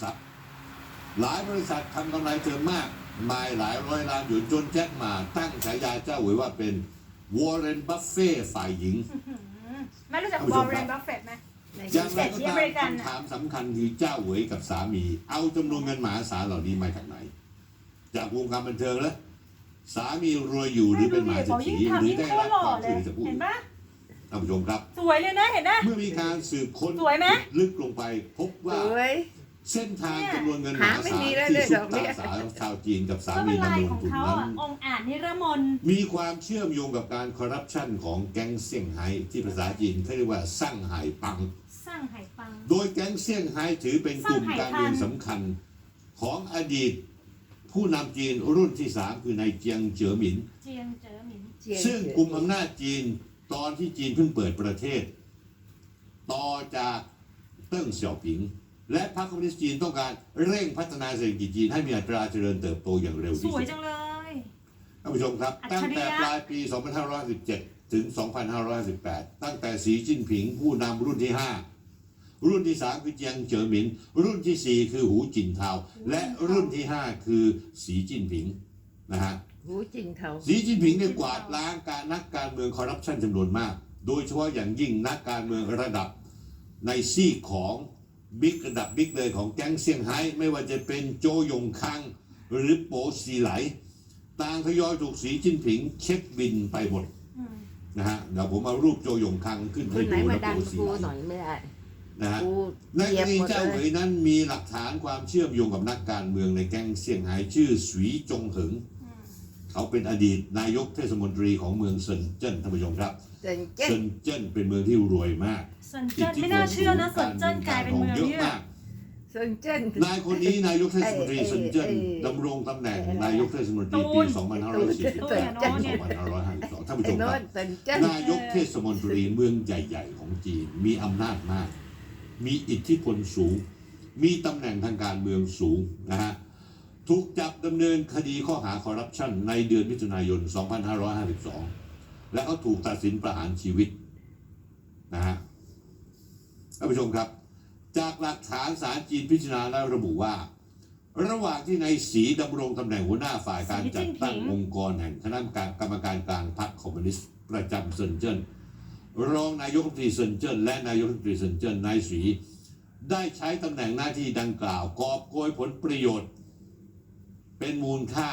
ทรัพย์ หลายบริษัททำกำไรเกินมาก มายหลายร้อยล้านหยวนจนแจ็คหมาตั้งฉายาเจ้าเหวยว่าเป็นวอร์เรนบัฟเฟ่ฝ่ายหญิง ไม่รู้จักท่านผู้บชอมลคเรรับนบัฟเฟตไหมอย่างไรเศรษก็ฐีตาอมเมริกันคำถามสำคัญคือเจ้าเหวยกับสามี เอาจำนวนเงินมหาศาลเหล่านี้มาจากไหน จากวงการบันเทิงแล้วสามีรวยอยู่หรือเป็นมหาเศรษฐียิ่งหทำรือยิ่งได้โครัตบรหล่อความเลช่วยยเหลือจากผู้เห็อื่นนปะท่านผู้ชมครับ สวยเลยนะเห็นนะเมื่อมีการสืบค้นสวยไหมลึกลงไปพบสว่าวย เส้นทางเนี่ยจำนวนเงินมหาหาไม่ศาลมีแล้วที่เลยซุดปอกเบี้ตายสาวชาวจีนกับสาก็มีเป็นลายดำรงของทุนเขานั้นอะองค์อาจนิรมนมีความเชื่อมโยงกับการคอร์รัปชันของแก๊งเซี่ยงไฮ้ที่ภาษาจีนเขาเรียกว่าสั่งไห่ปัง สร้างไหปัง โดยแก๊งเซี่ยงไฮ้ถือเป็นกลุ่มการเมืองสำคัญ ของอดีต ผู้นำจีนรุ่นที่สามคือนายเจียงเจ๋อหมิน เจียงเจ๋อหมินเจียซึ่งกลุ่มอำนาจจีนตอนที่จีนเพิ่งเปิดประเทศ ต่อจากเติ้งเสี่ยวผิง และพรรคคอมมิวนิสต์จีนต้องการเร่งพัฒนาเศรษฐกิจจีนให้มีอัตราเจริญเติบโตอย่างเร็วสที่วสุยดจังเลย ท่านผู้ชมครับ อัจฉริยะตั้งแต่ปลายปี 2517 ถึง 2518ตั้งแต่สีจิ้นผิงผู้นำรุ่นที่ 5 รุ่นที่ 3 คือเจียงเจ๋อหมิน รุ่นทีสี่ 4 คือหูจินเทาและรุ่นที่ 5 คือสีจิ้นผิงนะฮะ หูจริงเขา สีจิ้นผิงได้กวาดล้างการนักการเมืองคอร์รัปชันจำนวนมาก โดยเฉพาะอย่างยิ่งนักการเมืองระดับในซีกของ บิ๊กระดับบิ๊กเลยของแก๊งเซี่ยงไฮ้ไม่ว่าจะเป็นโจยงคัง หรือโปซีไหล ต่างทยอยถูกสีจิ้นผิง เช็คบินไปหมดอืมนะฮะเดี๋ยวผมเอารูปโจยงคังขึ้นคให้นไหนดูมานะดังโปซีกูไหลหน่อยไม่ได้นะฮะกูในเหยีกยรบณีหมดเจ้าเลเหวยยนั้นมีหลักฐานความเชื่อมโยงกับนักการเมืองในแก๊งเซี่ยงไฮ้ชื่อสวีจงเหิงอืมเขาเป็นอดีตนายกเทศมนตรีของเมืองเซินเจิ้นท่านผู้ชมครับ เจินเจ๊เซินเจิ้นเป็นเมืองที่รวยมากสนเจิ้นไม่น่าเชื่อนะสนเจิ้นกลายเป็นเมืองเยอะเนี่ยมากเจินเจิ้นนายคนนี้นายกเทศมนตรีเอ้ยเซินเจิ้นเอ้ยดำรงตำแหน่งนายกเทศมนตรีปี2548ตัวอย่างโน้นเนี่ย 2552ท่านผู้ไอ้ชมโน้ครันบเจินเจิ้นนายกเทศมนตรีเมืองใหญ่ ๆ ของจีน มีอำนาจมาก มีอิทธิพลสูง มีตำแหน่งทางการเมืองสูงนะฮะ ถูกจับดำเนินคดีข้อหาคอร์รัปชันในเดือนมิถุนายน 2552 และเขาถูกตัดสินประหารชีวิตนะฮะท่านผู้ชมครับ จากหลักฐานศาลจีนพิจารณาแล้วระบุว่า ระหว่างที่ในายสีดำรงตำแหน่งหัวหน้าฝ่ายการจัดตั้งองค์กรแห่งคณะกรรมการกลางพรรคคอมมิวนิสต์ประจำเซินเจิ้นรองนายกรัฐมนตรีเซินเจิ้นและนายกรัฐมนตรีเซินเจิ้นนายสีได้ใช้ตำแหน่งหน้าที่ดังกล่าวกอบโกยผลประโยชน์ เป็นมูลค่า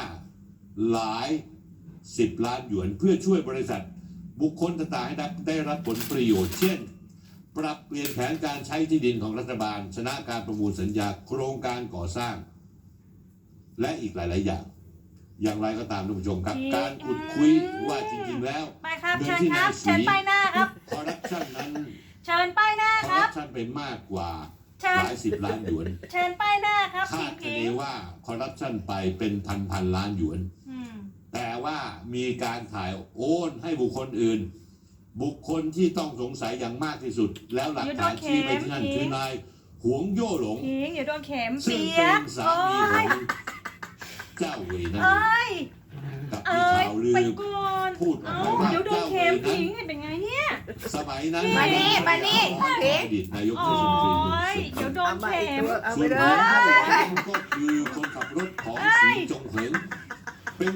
หลาย สิบล้านหยวนเพื่อช่วยบริษัท บุคคลต่างๆให้ได้ได้รับผลประโยชน์เช่น ปรับเปลี่ยนแผนการใช้ที่ดินของรัฐบาล ชนะการประมูลสัญญาโครงการก่อสร้าง และอีกหลาย ๆ อย่าง อย่างไรก็ตามท่านผู้ชมครับ การขุดคุยว่าจริง ๆ แล้วไปครับเงินเชิญที่ครับนายศรีเชิญไปหน้าครับคอร์รัปชันนั้นเชิญไปหน้าคอคร์รัรับปชันไปมากกว่าเชิหญลายสิบล้านหยวน เชิญไปหน้าครับคาผิดงคะผิเนงว่าคอร์รัปชันไปเป็นพันพันๆล้านหยวนอืม แต่ว่ามีการถ่ายโอนให้บุคคลอื่น บุคคลที่ต้องสงสัยอย่างมากที่สุด แล้วหลักฐานชี้ไปที่นั่นคือนายหวงโย่หลงผิงอย่าโดนเข็มซึ่งเปียเป็กนสาโอ้มีขยองเจ้าเหวยนั่นเอ้ยกับเอ้ที่ยข่าวลืไปอ ก่อนพูดออกเอ้ามาว่าเดี๋ยวโดนเจ้าเหวเข็มยนั้ผินงเป็นไงเนี่ย สมัยนั้นมานี่มานี่ผิงอดีตนายกโอ้เทศมนตรีเมืองยเซินเดี๋ยวโดเอานมาเข็อีกมตัวเอาไปส่วนเลนายเอาไปเลยก็คือคนขับรถของสีจงเหิงเป็น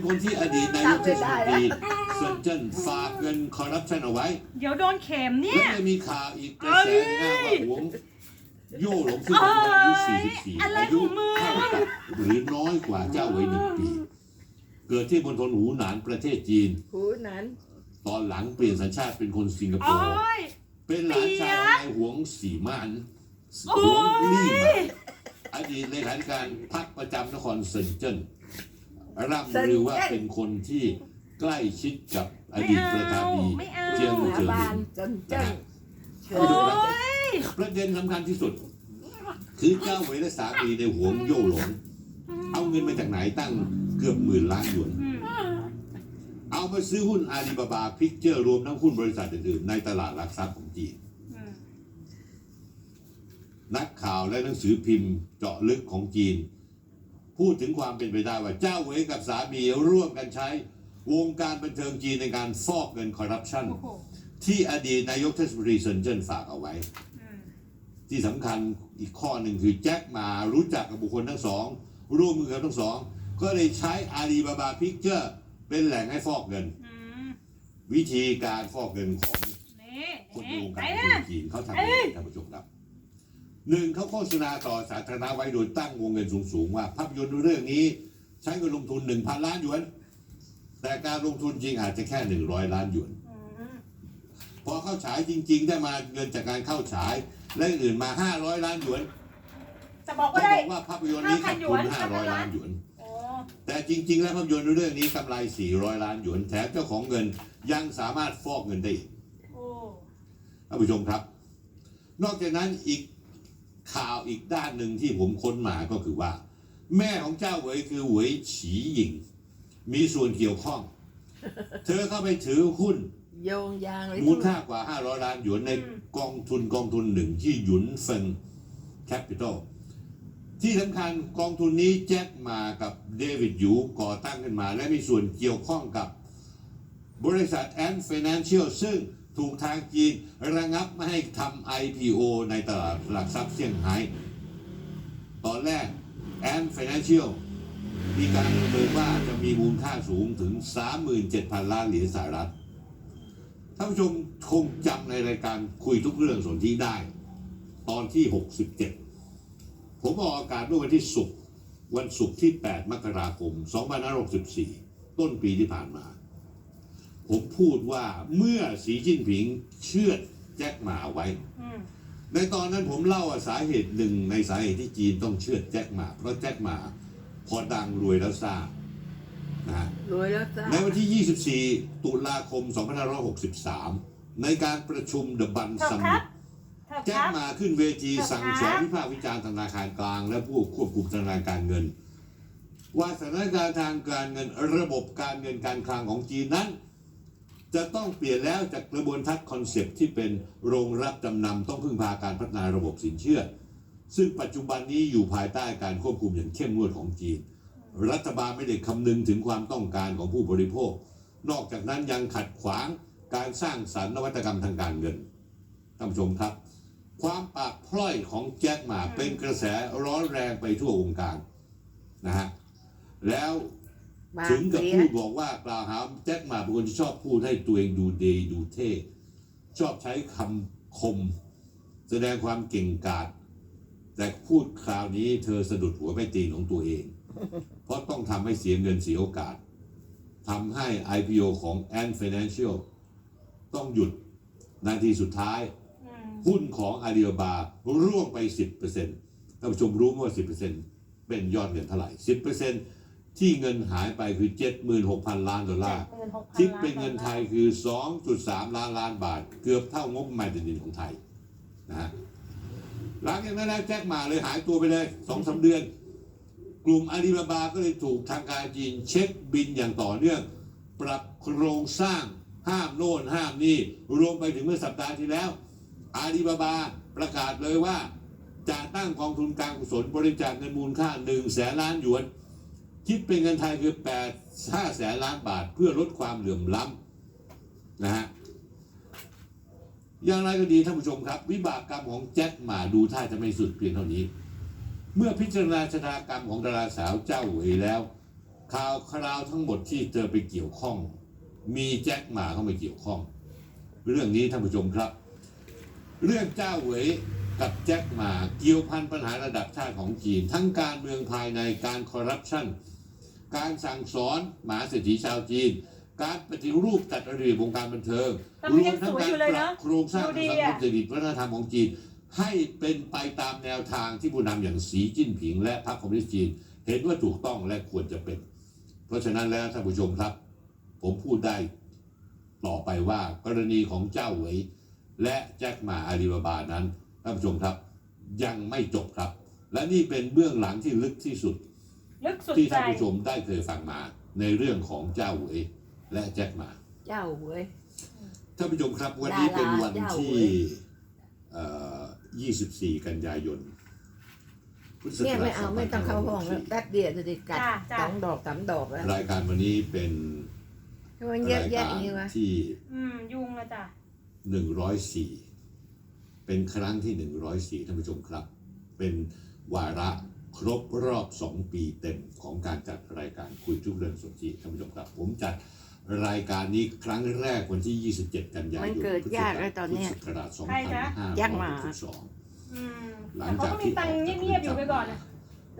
คนที่อดีตนายกเทศมนตรีเซินเจิ้นฝากเงินคอร์รัปชันเอาไว้เดี๋ยวโดนเข็มเนี่และยยังมีข่าวอีกกระแสหนึงนะว่าหวงโย่หลงซึ่งเป็นคนอายุเอ้ยอะไร44อายุของมึง เท่ากับหรือน้อยกว่าเจ้าเหวยหนึ่งปี เกิดที่มณฑลหูหนานประเทศจีน หูนั้นตอนหลังเปลี่ยนสัญชาติเป็นคนสิงคโปโอ้ร์ ย เป็นหลานชายของนายหวงสีมานโอ้หยวงลี่หมานอดีตเลขาธิการพรรคประจำนครเซินเจิ้น ร่ำลือว่าเป็นคนที่ใกล้ชิดกับอไม่ดีตเอาประธานาธิบดีไม่เอาเจียงสาบานเจินเจิ้นเชิโอ้ญยประเด็นสำคัญที่สุด คือเจ้าเหวยและสามีในหวงโย่หลง เอาเงินมาจากไหนตั้งเกือบหมื่นล้านหยวนอืมเอามาซื้อหุ้นอาลีบาบาพิกเจอร์รวมทั้งหุ้นบริษัทอื่นๆในตลาดหลักทรัพย์ของจีนอืมนักข่าวและหนังสือพิมพ์เจาะลึกของจีน พูดถึงความเป็นไปได้ว่าเจ้าเหวยกับสามีร่วมกันใช้ วงการบันเทิงจีนในการฟอกเงินคอร์รัปชันโอ้โหที่อดีตนายกเทศมนตรีเซินเจิ้นฝากเอาไว้อืมจที่สำคัญอีกข้อหนึ่งคือแจ็คหมารู้จักกับบุคคลทั้งสอง ร่วมมือกันทั้งสอง ก็เลยใช้อาลีบาบาพิกเจอร์เป็นแหล่งให้ฟอกเงินอืมวิธีการฟอกเงินของนี่คนในนี่วงไหนการนะธุรกิจเขาทำยังไงท่านผู้ชมครับ หนึ่งเขาโฆษณาต่อสาธารณะไว้โดยตั้งวงเงินสูงๆว่าภาพยนตร์เรื่องนี้ใช้เงินลงทุนหนึ่งพันล้านหยวน แต่การลงทุนจริงอาจจะแค่หนึ่งร้อยล้านหยวนอืมพอเข้าฉายจริง ๆ ได้มาเงินจากการเข้าฉายและอื่นมาห้าร้อยล้านหยวนจะบอกก็ว่าบได้อกว่าภาพยนตร์นี้ขาดทุน5,000ห้าร้อยล้านหยวนโอ้แต่จริง ๆ แล้วภาพยนตร์เรื่องนี้กำไร 400 ล้านหยวน แถมเจ้าของเงินยังสามารถฟอกเงินได้อีกโอ้ท่านผู้ชมครับ นอกจากนั้นอีก ข่าวอีกด้านหนึ่งที่ผมค้นมาก็คือว่า แม่ของเจ้าเหวยคือเหวยฉีหยิง มีส่วนเกี่ยวข้อง เธอเข้าไปถือหุ้นโยงยางเลยมูลค่ากว่า 500 ล้านหยวนในกองทุนกองทุนหนึ่งที่หยุนเฟิงแคปิตอลที่สำคัญกองทุนนี้แจ็คมากับเดวิดหยูก่อตั้งขึ้นมา และมีส่วนเกี่ยวข้องกับบริษัทแอนด์ฟินแลนเชียลซึ่ง ถูกทางจีนระงับไม่ให้ทำ IPO ในตลาดหลักทรัพย์เซี่ยงไฮ้ตอนแรกแอนฟินแลนเชียลมีการประเมินว่าจะมีมูลค่าสูงถึง 37,000 ล้านเหรียญสหรัฐท่านผู้ชมคงจำในรายการคุยทุกเรื่องสนที่ได้ ตอนที่ 67 ผมออกอากาศเมื่อวันที่ศุกร์วันศุกร์ที่ 8 มกราคม 2564 ต้นปีที่ผ่านมา ผมพูดว่าเมื่อสีจิ้นผิงเชื่อดแจ็คหมาไว้อืมในตอนนั้นผมเล่าว่าสาเหตุหนึ่งในสาเหตุที่จีนต้องเชื่อดแจ็คหมาเพราะแจ็คหมาพอดังรวยแล้วซ่านะฮะรวยแล้วจ้าในวันที่ 24 ตุลาคม 2563 ในการประชุม The Bun เถอะค Summit รับเถอะแจ้คงรับมาขึ้นเวทีครับสั่งสอนวิพากษ์วิจารณ์ธนาคารกลาง และผู้ควบคุมธนาคารเงิน ว่าสถานการณ์ทางการเงินระบบการเงินการคลังของจีนนั้น จะต้องเปลี่ยนแล้วจากกระบวนทัศน์คอนเซปต์ที่เป็นโรงรับจำนำต้องพึ่งพาการพัฒนาระบบสินเชื่อ ซึ่งปัจจุบันนี้อยู่ภายใต้การควบคุมอย่างเข้มงวดของจีน รัฐบาลไม่ได้คำนึงถึงความต้องการของผู้บริโภค นอกจากนั้นยังขัดขวางการสร้างสรรค์นวัตกรรมทางการเงินท่านผู้ชมครับ ความปากพร่อยของแจ็คหมาเป็นกระแสร้อนแรงไปทั่ววงการนะฮะแล้ว ถึงกับเสียพูดบอกว่ากล่าวหาแจ็คหมาเป็นคนที่ชอบพูดให้ตัวเองดูดีดูเท่ชอบใช้คำคม แสดงความเก่งกาจแต่พูดคราวนี้เธอสะดุดหัวไม่ตีนของตัวเอง เพราะต้องทำให้เสียเงินเสียโอกาสทำให้ IPO ของ Ant Financial ต้องหยุดนาทีสุดท้ายอืมหุ้นของอาลีบาบาร่วงไป 10%ท่านผู้ชมรู้ไหมว่า 10%เป็นยอดเงินเท่าไหร่ 10% ที่เงินหายไปคือ 76,000 ล้านดอลลาร์เจ็ดหมื่นหกพันคิดล้าเป็นเงินไทยคือ 2.3 ล้านล้านบาท เกือบเท่างบแมนดินของไทยนะฮะหลังจากนั้นแล้วแจ็คหมาเลยหายตัวไปเลยสองสาเดือน กลุ่มอาลีบาบาก็เลยถูกทางการจีนเช็คบินอย่างต่อเนื่อง ปรับโครงสร้างห้ามโน่นห้ามนี่ รวมไปถึงเมื่อสัปดาห์ที่แล้ว อาลีบาบาประกาศเลยว่า จะตั้งกองทุนการกุศลบริจาคเงินมูลค่า1แสนล้านหยวน คิดเป็นเงินไทยคือ8 5แสนล้านบาทเพื่อลดความเหลื่อมล้ำนะฮะอย่างไรก็ดีท่านผู้ชมครับ วิบากกรรมของแจ็คหมาดูท่าจะไม่สุดเพียงเท่านี้ เมื่อพิจารณาชะตากรรมของดาราสาวเจ้าเหวยแล้วข่าวคราวทั้งหมดที่เจอไปเกี่ยวข้อง มีแจ็คหมาเข้ามาเกี่ยวข้อง เรื่องนี้ท่านผู้ชมครับ เรื่องเจ้าเหวยกับแจ็คหมาเกี่ยวพันปัญหาระดับชาติของจีน ทั้งการเมืองภายในการคอร์รัปชัน การสั่งสอนหมาเศรษฐีชาวจีน การปฏิรูปจัดระเบียบวงการบันเทิงแต่มันยังสวยอยู่เลยปรัเนาะโครงสร้างดูดีสังคอะมเศรษฐกิจวัฒนธรรมของจีน ให้เป็นไปตามแนวทางที่ผู้นำอย่างสีจิ้นผิง และพรรคคอมมิวนิสต์จีน เห็นว่าถูกต้องและควรจะเป็น เพราะฉะนั้นแล้วท่านผู้ชมครับ ผมพูดได้ต่อไปว่ากรณีของเจ้าเหวยและแจ็คหมาอาลีบาบานั้นท่านผู้ชมครับ ยังไม่จบครับ และนี่เป็นเบื้องหลังที่ลึกที่สุด ลึกสุดที่ใจท่านผู้ชมได้เคยฟังมาในเรื่องของเจ้าเหวยและแจ็คหมาเจ้าเว้ย ท่านผู้ชมครับ วันนี้เป็นวันดาราเจ้าที่เว้ยเอ่อ24 กันยายนพุทธศัเนี่ยกราไม่ชเอาไม่ต้องเข้าห้องแล้ว2564แป๊บเดียวจะได้กัดจ้าจ้า สองดอกสามดอกแล้วรายการวันนี้เป็นทำไมเยอะรายแยะการอย่างนี้วะที่ อืม ยุงละจ้ะ104เป็นครั้งที่104ท่านผู้ชมครับ เป็นวาระ ครบรอบ 2 ปีเต็มของการจัดรายการคุยทุกเรื่องสนธิท่านผู้ชมครับ ผมจัดรายการนี้ครั้งแรกวันที่ 27 กันยายนมันเกิดยากแล้วตอนเนี้ย พุทธศักราชใครคะยากหมา2562 อืมหลัแต่งเขาจากก็มีที่ตังค์เงียบๆอยู่ไปก่อนนะ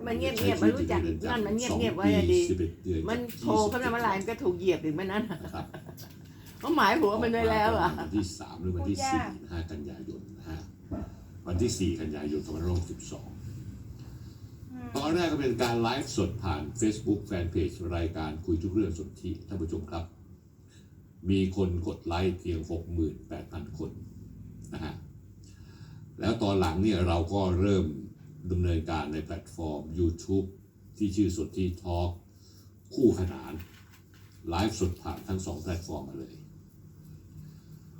มันเงียบเงียบๆมันรู้จักนั่นมันเงียบเงียบๆไว้อะดีมันโผล่ขึ้นมาเมื่อไหร่มันก็ถูกเหยียบถึงมันนั้นน่ะนะครับเขาหมายหัวมันไว้แล้วอะ วันที่สามหรือวันที่สี่นะฮะกันยายนนะฮะวันที่สี่กันยายนสองพันห้าร้อยหกสิบสองอืม ตอนแรกก็เป็นการไลฟ์สดผ่าน Facebook Fanpage รายการคุยทุกเรื่องสนธิท่านผู้ชมครับ มีคนกดไลค์เพียง 68,000 คนนะฮะแล้วตอนหลังเนี่ยเราก็เริ่มดำเนินการในแพลตฟอร์ม YouTube ที่ชื่อสนธิทอ l k คู่ขนานไลฟ์สดผ่านทั้งสองแพลตฟอร์มมาเลย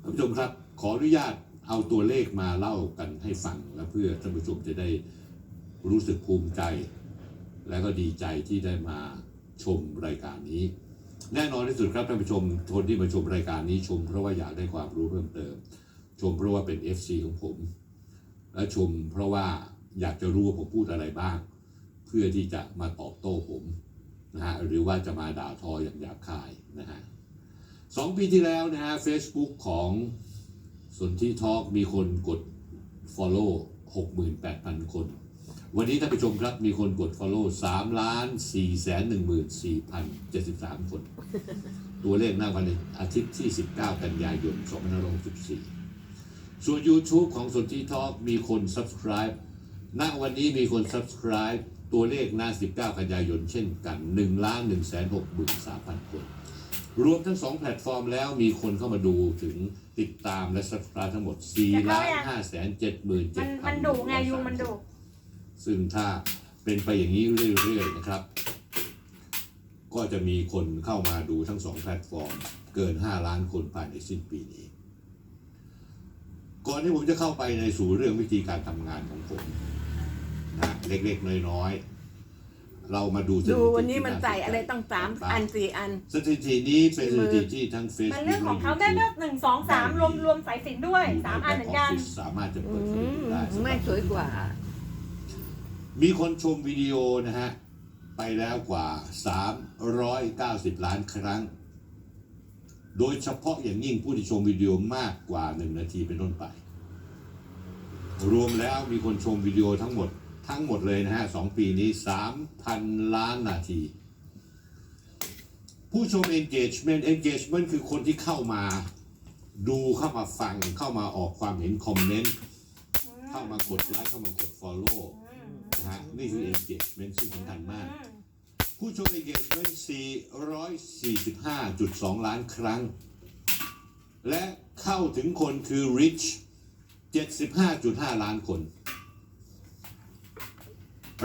ท่านผู้ชมครับ ขออนุญาตเอาตัวเลขมาเล่ากันให้ฟังและเพื่อท่านผู้ชมจะได้ รู้สึกภูมิใจ และก็ดีใจที่ได้มาชมรายการนี้ แน่นอนที่สุดครับท่านผู้ชมคนที่มาชมรายการนี้ชม เพราะว่าอยากได้ความรู้เพิ่มเติม ชมเพราะว่าเป็น FC ของผม และชมเพราะว่าอยากจะรู้ว่าผมพูดอะไรบ้าง เพื่อที่จะมาตอบโต้ผมนะฮะหรือว่าจะมาด่าทออย่างหยาบคายนะฮะสองปีที่แล้วนะฮะ Facebook ของสนที่ทอ l k มีคนกด Follow 68,000 คน วันนี้ท่านผู้ชมครับมีคนกด Follow 3ล้าน4แสน14,073 คน ตัวเลขหน้าวันอาทิตย์ที่ 19 กันยายน2564 ส่วน YouTube ของสนที่ทอ l k มีคน Subscribe ณวันนี้มีคน Subscribe ตัวเลขหน้า 19 กันยายนเช่นกัน1ล้าน1 63,000คน รวมทั้งสองแพลตฟอร์มแล้วมีคนเข้ามาดูถึงติดตามและ subscribe ทั้งหมด4ล้าน5แสน7หมื่นมัน7มันดุไงยุงมันดุ ซึ่งถ้าเป็นไปอย่างนี้เรื่อยๆนะครับ ก็จะมีคนเข้ามาดูทั้งสองแพลตฟอร์ม เกิน 5 ล้านคนภายในสิ้นปีนี้ ก่อนที่ผมจะเข้าไปในสู่เรื่องวิธีการทำงานของผมนะเล็กๆ น้อยๆ เรามาดูสถิดูติวันนี้ที่มันใส่อะไรตั้งสามอันสี่อัน สถิตินี้เป็นสถิติที่ทั้งมัน Facebook เรื่องของเขาและได้ YouTube เลือกหนึ่งสองสามรวมรวมสายสิญจนด้วยสามอันเหมือนกันยู่ใ back office สามารถจะอืเปิดเผยมได้ไม่สวยกว่า มีคนชมวิดีโอนะฮะ ไปแล้วกว่า 390 ล้านครั้ง โดยเฉพาะอย่างยิ่งผู้ที่ชมวิดีโอมากกว่า 1 นาทีเป็นต้นไป รวมแล้วมีคนชมวิดีโอทั้งหมด ทั้งหมดเลยนะฮะสองปีนี้ 3,000 ล้านนาที ผู้ชม engagement engagement คือคนที่เข้ามาดูเข้ามาฟังเข้ามาออกความเห็นคอมเมนต์ เข้ามากดไลค์เข้ามากด follow นะฮะนี่คือ engagement ซึ่งสำคัญมากอืมผู้ชม engagement 445.2 ล้านครั้ง และเข้าถึงคนคือ reach 75.5 ล้านคน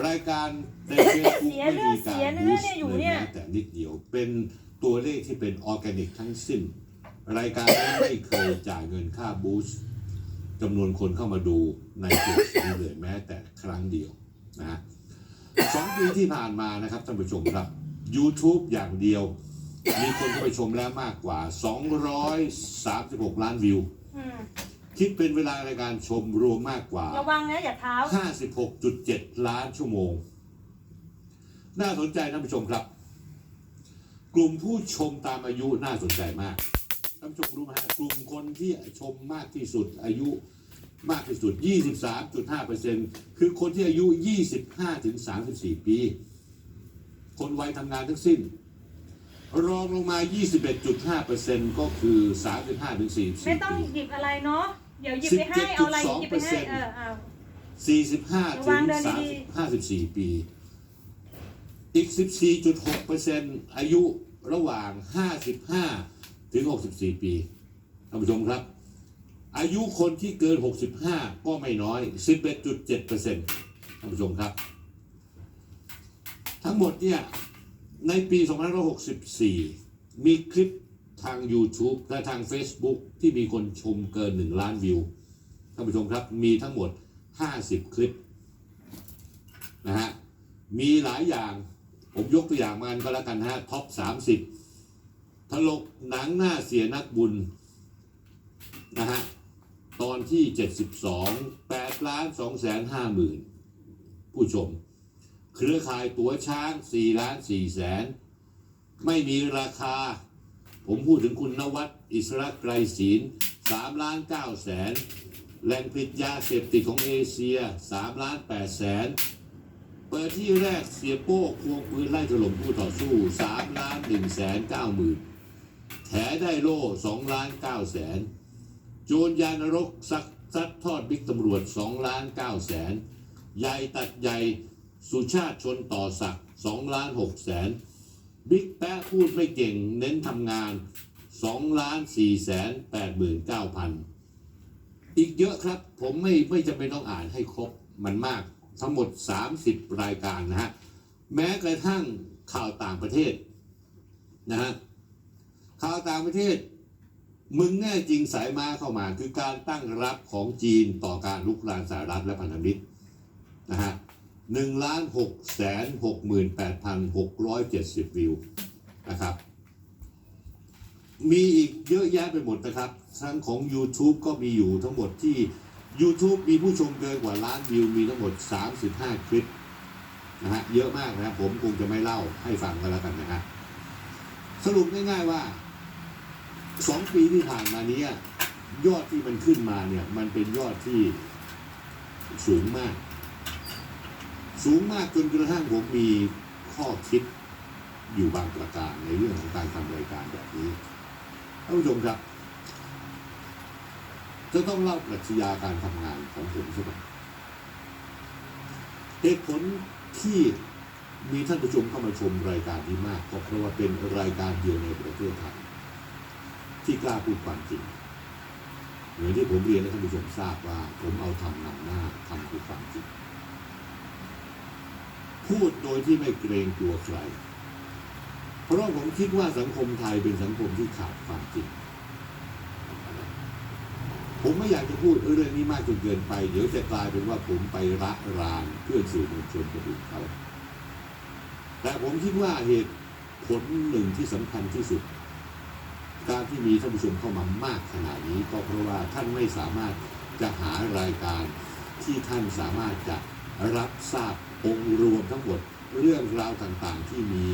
รายการใน Facebook ไม่มีการบูสต์เลยแม้แต่นิดเดียว เป็นตัวเลขที่เป็นออร์แกนิกทั้งสิ้น รายการนี้ไม่เคยจ่ายเงินค่าบูสต์จำนวนคนเข้ามาดูในเพจนี้เลยแม้แต่ครั้งเดียว นะฮะสองปีที่ผ่านมานะครับท่านผู้ชมครับ YouTube อย่างเดียว มีคนเข้าไปชมแล้วมากกว่า 236 ล้านวิว อืมคิดเป็นเวลาในการชมรวมมากกว่า ระวังนะอย่าเท้า 56.7 ล้านชั่วโมง น่าสนใจท่านผู้ชมครับ กลุ่มผู้ชมตามอายุน่าสนใจมากท่านผู้ชมรู้ไหมฮะกลุ่มคนที่ชมมากที่สุดอายุ มากที่สุด 23.5%คือคนที่อายุ 25ถึง34 ปี คนวัยทำงานทั้งสิ้น รองลงมา 21.5%ก็คือ 35ถึง44 ไม่ต้องปีหยิบอะไรเนาะ เดี๋ยวหยิบไปให้ เอาอะไรหยิบไปให้ เออเอา 45ระถึวังงเดินดี30 54 ปี อีก 14.6%อายุระหว่าง 55 ถึง 64 ปี ท่านผู้ชมครับ อายุคนที่เกิน 65 ก็ไม่น้อย 11.7%ท่านผู้ชมครับ ทั้งหมดเนี่ย ในปี 2564 มีคลิปทาง YouTube และทาง Facebook ที่มีคนชมเกิน 1 ล้านวิว ท่านผู้ชมครับ มีทั้งหมด 50 คลิปนะฮะ มีหลายอย่าง ผมยกตัวอย่างมากันก็แล้วกันฮะ ท็อป 30 ตลกหนังหน้าเสียนักบุญนะฮะ ตอนที่ 72 8ล้าน2แสน5หมื่นผู้ชม เครือข่ายตัวช้าง 4 ล้าน4แสน ไม่มีราคา ผมพูดถึงคุณนวัดอิสระไกรศีล3ล้าน9แสนแหล่งผลิตยาเสพติดของเอเชีย3ล้าน8แสนเปิดที่แรกเสียโป้ควงปืนไล่ถล่มผู้ต่อสู้3ล้าน1แสน9หมื่นแถได้โล่2ล้าน9แสน โจรยานรกซักซัดทอดบิ๊กตำรวจ2ล้าน9แสนใหญ่ตัดใหญ่สุชาติชนต่อศักดิ์2ล้าน6แสนบิ๊กแป๊ะพูดไม่เก่งเน้นทำงาน2ล้าน4แสน8หมื่น9พันอีกเยอะครับผมไม่ไม่จำเป็นต้องอ่านให้ครบมันมากทั้งหมด 30 รายการนะฮะ แม้กระทั่งข่าวต่างประเทศนะฮะข่าวต่างประเทศ มึงแน่จริงสายม้าเข้ามาคือการตั้งรับของจีนต่อการลุกรานสหรัฐและพันธมิตรนะฮะหนึ่งล้านหกแสนหกหมื่นแปดพันหกร้อยเจ็ดสิบวิวนะครับ มีอีกเยอะแยะไปหมดนะครับ ทั้งของ YouTube ก็มีอยู่ทั้งหมดที่ YouTube มีผู้ชมเกินกว่าล้านวิว มีทั้งหมด 35 คลิปนะฮะเยอะมากนะครับผมคงจะไม่เล่าให้ฟังกันแล้วกันนะฮะสรุปง่ายๆว่า สองปีที่ผ่านมานี้ยอดที่มันขึ้นมาเนี่ย มันเป็นยอดที่สูงมาก สูงมากจนกระทั่งผมมีข้อคิดอยู่บางประการในเรื่องของการทำรายการแบบนี้ท่านผู้ชมครับ จะต้องเล่าปรัชญาการทำงานของผมใช่ไหมเหตุผลที่มีท่านผู้ชมเข้ามาชมรายการนี้มากก็เพราะว่าเป็นรายการเดียวในประเทศไทย ที่กล้าพูดความจริงเหมือนที่ผมเรียนให้ท่านผู้ชมทราบว่า ผมเอาทำนำหน้าทำคือความจริง พูดโดยที่ไม่เกรงกลัวใคร เพราะผมคิดว่าสังคมไทยเป็นสังคมที่ขาดความจริง ผมไม่อยากจะพูดเรื่องนี้มากจนเกินไป เดี๋ยวจะกลายเป็นว่าผมไประรานเพื่อสื่อมวลชนคนอื่นเขาแต่ผมคิดว่าเหตุผลหนึ่งที่สำคัญที่สุด การที่มีท่านผู้ชมเข้ามามากขนาดนี้ก็เพราะว่าท่านไม่สามารถจะหารายการที่ท่านสามารถจะรับทราบองค์รวมทั้งหมดเรื่องราวต่างๆที่มี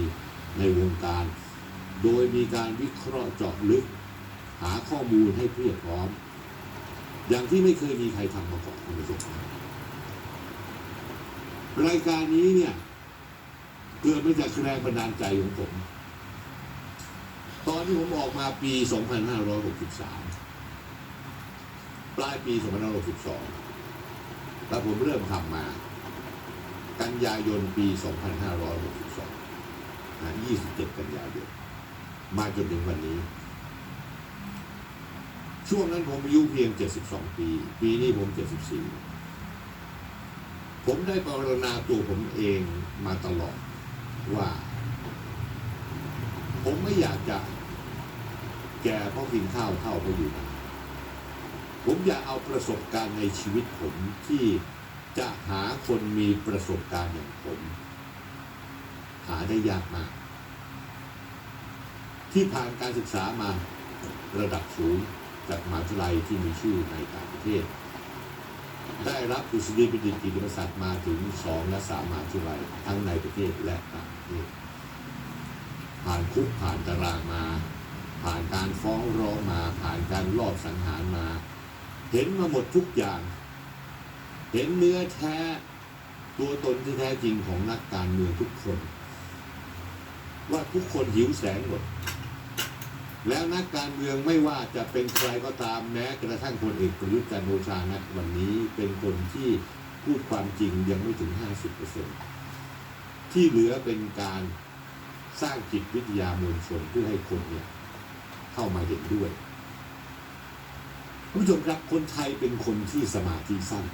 ในวงการ โดยมีการวิเคราะห์เจาะลึก หาข้อมูลให้เพียบพร้อม อย่างที่ไม่เคยมีใครทำมาก่อนท่านผู้ชมครับรายการนี้เนี่ยเกิดมาจากแรงบันดาลใจของผม ตอนที่ผมออกมาปี 2563 ปลายปี 2562 แล้วผมเริ่มทำมา กันยายนปี 2562นะ27 กันยายน มาจนถึงวันนี้ ช่วงนั้นผมอายุเพียง 72 ปี ปีนี้ผม 74 ผมได้ปรณนาตัวผมเองมาตลอดว่าผมไม่อยากจะ แก่เพราะกินข้าวเท่าเพราะอยู่ ผมอยากเอาประสบการณ์ในชีวิตผมที่จะหาคนมีประสบการณ์อย่างผม หาได้ยากมาก ที่ผ่านการศึกษามาระดับสูงจากมหาวิทยาลัยที่มีชื่อในต่างประเทศ ได้รับดุษฎีบัณฑิกิติมศักดิ์มาถึงสองและสามมหาวิทยาลัยทั้งในประเทศและต่างประเทศผ่านคุกผ่านตารางมา ผ่านการฟ้องร้องมาผ่านการลอบสังหารมา เห็นมาหมดทุกอย่าง เห็นเนื้อแท้ตัวตนที่แท้จริงของนักการเมืองทุกคน ว่าทุกคนหิวแสงหมด แล้วนักการเมืองไม่ว่าจะเป็นใครก็ตามแม้กระทั่งพลเอกประยุทธ์จันทร์โอชานะวันนี้เป็นคนที่พูดความจริงยังไม่ถึง 50%ที่เหลือเป็นการสร้างจิตวิทยามวลชนเพื่อให้คนเนี่ย เข้ามาเห็นด้วยท่านผู้ชมครับคนไทยเป็นคนที่สมาธิสั้น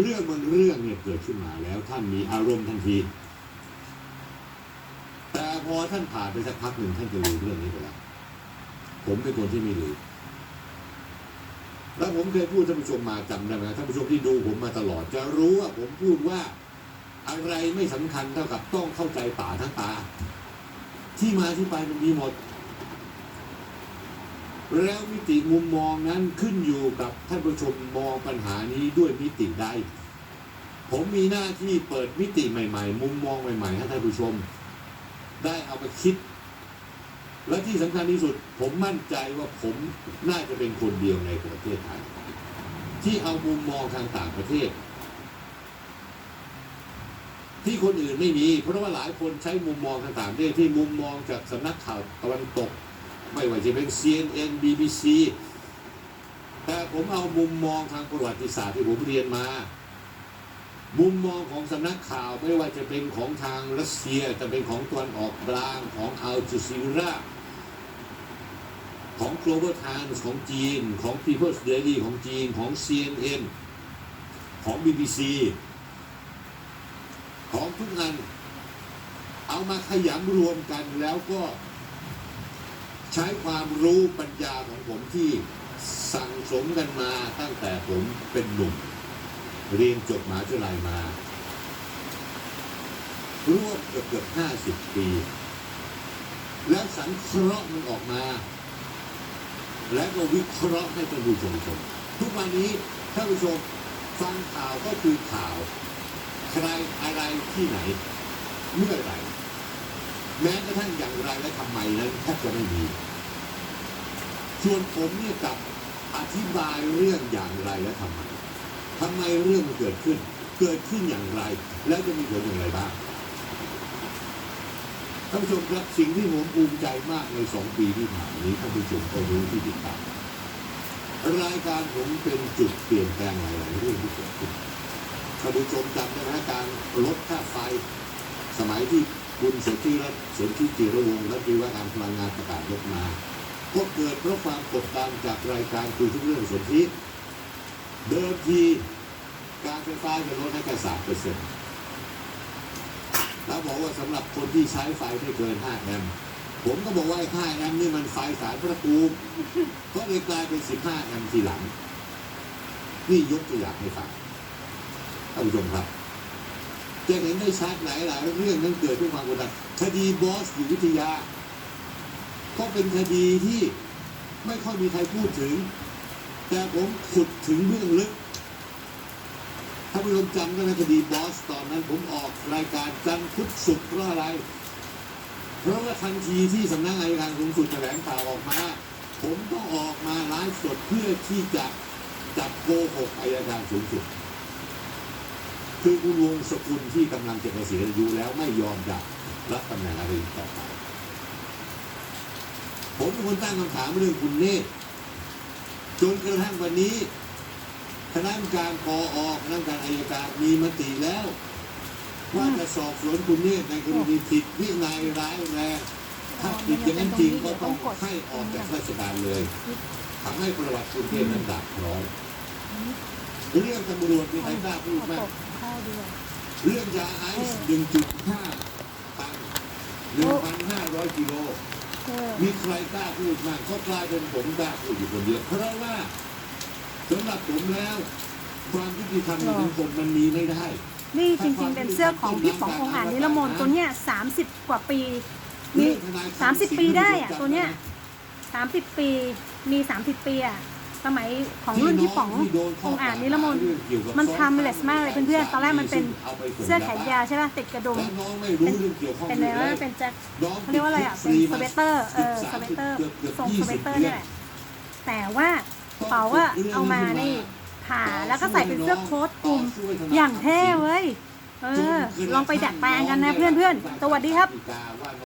เรื่องบางเรื่องเนี่ยเกิดขึ้นมาแล้วท่านมีอารมณ์ทันที แต่พอท่านผ่านไปสักพักหนึ่งท่านจะลืมเรื่องนี้ไปแล้วผมเป็นคนที่ไม่ลืมแล้วผมเคยพูดท่านผู้ชมมาจำได้ไหมท่านผู้ชมที่ดูผมมาตลอด จะรู้ว่าผมพูดว่าอะไรไม่สำคัญเท่ากับต้องเข้าใจป่าทั้งตาที่มาที่ไปมันมีหมด แล้วมิติมุมมองนั้นขึ้นอยู่กับท่านผู้ชมมองปัญหานี้ด้วยมิติใด ผมมีหน้าที่เปิดมิติใหม่ ๆ มุมมองใหม่ๆให้ท่านผู้ชม ได้เอาไปคิด และที่สำคัญที่สุด ผมมั่นใจว่าผมน่าจะเป็นคนเดียวในประเทศไทย ที่เอามุมมองทางต่างประเทศ ที่คนอื่นไม่มี เพราะว่าหลายคนใช้มุมมองทางต่างประเทศที่มุมมองจากสำนักข่าวตะวันตก ไม่ว่าจะเป็น CNN BBC แต่ผมเอามุมมองทางประวัติศาสตร์ที่ผมเรียนมา มุมมองของสำนักข่าวไม่ว่าจะเป็นของทางรัสเซียจะเป็นของตะวันออกกลางของอัลจ z ซีราของ Global Times ของจีนของ People's Daily ของจีนของ CNN ของ BBC ของทุกงานเอามาขยำรวมกันแล้วก็ ใช้ความรู้ปัญญาของผมที่สั่งสมกันมาตั้งแต่ผมเป็นหนุ่ม เรียนจบมหาวิทยาลัยมาร่วมเกือบเกือบห้าสิบปี แล้วสังเคราะห์มันออกมา แล้วก็วิเคราะห์ให้ท่านผู้ชมชมทุกวันนี้ท่านผู้ชมฟังข่าวก็คือข่าว ใครอะไรที่ไหน เมื่อไหร่ แม้กระทั่งอย่างไรและทำไมนั้นแทบจะไม่มี ส่วนผมเนี่ยกับอธิบายเรื่องอย่างไรและทำไมทำไมเรื่องมันเกิดขึ้น เกิดขึ้นอย่างไร แล้วจะมีผลอย่างไรบ้างท่านผู้ชมครับสิ่งที่ผมภูมิใจมากในสองปีที่ผ่านนี้ท่านผู้ชมก็รู้ที่ติดตามรายการผมเป็นจุดเปลี่ยนแปลงหลายๆเรื่องที่เกิดขึ้นท่านผู้ชมจำได้ไหมการลดค่าไฟ สมัยที่คุณสนธิรัตน์สนธิจิรวงศ์รัฐมนตรีว่าการพลังงานประกาศยกมา ก็เกิดเพราะความกดดันจากรายการคุยทุกเรื่องสนธิเดิมทีการไฟฟ้าจะลดให้แค่สามเปอร์เซ็นต์แล้วบอกว่าสำหรับคนที่ใช้ไฟไม่เกิน 5 แอมป์ผมก็บอกว่าไอ้5แอมป์นี่มันไฟสายประตูก็เลยกลายเป็น 15 แอมป์ทีหลัง นี่ยกตัวอย่างให้ฟังท่านผู้ชมครับจะเห็นได้ชัดหลายหลายๆเรื่องนั้นเกิดด้วยความกดดันคดีบอสอยู่วิทยา ก็เป็นคดีที่ไม่ค่อยมีใครพูดถึง แต่ผมขุดถึงเรื่องลึกถ้าผู้ชมจำได้ไหมคดีบอสตอนนั้นผมออกรายการจันทร์พุธศุกร์เพราะอะไร เพราะว่าทันทีที่สำนักงานอัยการสูงสุดแถลงข่าวออกมา ผมต้องออกมาไลฟ์สดเพื่อที่จะจับโกหกอัยการสูงสุด คือคุณวงสกุลที่กำลังจะเกษียณอายุแล้วไม่ยอมจะรับตำแหน่งอะไรต่อไป ผมเป็นคนตั้งคำถามเรื่องคุณเนตรจนกระทั่งวันนี้คณะกรรมการปออคณะกรรมการอายการมีมติแล้ว ว่าจะสอบสวนคุณเนตรในกรณีผิดวินัยร้ายแรงถ้าผิดอย่างนั้นจริงก็ต้องให้ออกจากราชการเลยทำให้ประวัติคุณเนตนั้นดับร้อยเรื่องตำรวจมีใครกล้าพูดไหมาวด้วยเรื่องยาไอซ์1.5ตัน1,500กิโล มีใครกล้าพูดมากก็กลายเป็นผมกล้าพูดอยู่คนเดียวเพราะว่าสำหรับผมแล้ว ความยุติธรรมในสังคมมันมีไม่ได้ นี่จริงๆเป็นเสื้อของพี่ป๋ององค์อาจนิรมนต์ตัวเนี้ยสามสิบกว่าปี มีสามสิบปีได้อะตัวเนี้ยสามสิบปี มีสามสิบปีอะ สมัยของรุ่นพี่ป๋ององอาจนิรมนมันทำเลสมากเลยเพื่อนๆตอนแรกมันเป็นเสื้อแขนยาวใช่ป่ะติดกระดุมแล้วน้องไม่รู้เป็นอะไรว่าเป็นแจ็คเขาเรียกว่าอะไรอะเป็นสเวตเตอร์เออสเวตเตอร์ทรงสเวตเตอร์นี่แหละแต่ว่าเป๋าว่าเอามานี่ผ่าแล้วก็ใส่เป็นเสื้อโค้ทคลุมอย่างเท่เว้ยเออลองไปดัดแปลงกันนะเพื่อนๆสวัสดีครับ